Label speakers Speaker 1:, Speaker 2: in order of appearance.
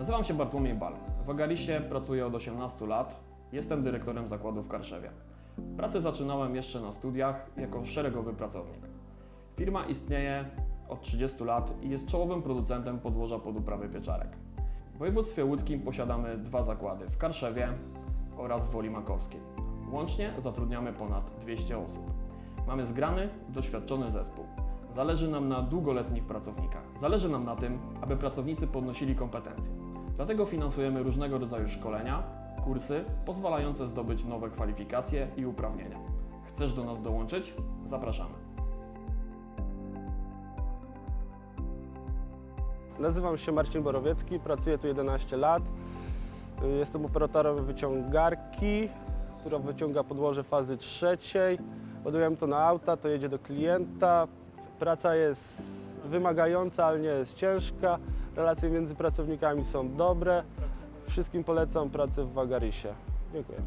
Speaker 1: Nazywam się Bartłomiej Bal. W Agarisie pracuję od 18 lat. Jestem dyrektorem zakładu w Karszewie. Pracę zaczynałem jeszcze na studiach jako szeregowy pracownik. Firma istnieje od 30 lat i jest czołowym producentem podłoża pod uprawy pieczarek. W województwie łódzkim posiadamy dwa zakłady w Karszewie oraz w Woli Makowskiej. Łącznie zatrudniamy ponad 200 osób. Mamy zgrany, doświadczony zespół. Zależy nam na długoletnich pracownikach. Zależy nam na tym, aby pracownicy podnosili kompetencje. Dlatego finansujemy różnego rodzaju szkolenia, kursy pozwalające zdobyć nowe kwalifikacje i uprawnienia. Chcesz do nas dołączyć? Zapraszamy.
Speaker 2: Nazywam się Marcin Borowiecki, pracuję tu 11 lat. Jestem operatorem wyciągarki, która wyciąga podłoże fazy trzeciej. Ładujemy to na auta, to jedzie do klienta. Praca jest wymagająca, ale nie jest ciężka. Relacje między pracownikami są dobre. Wszystkim polecam pracę w Wagarisie. Dziękuję.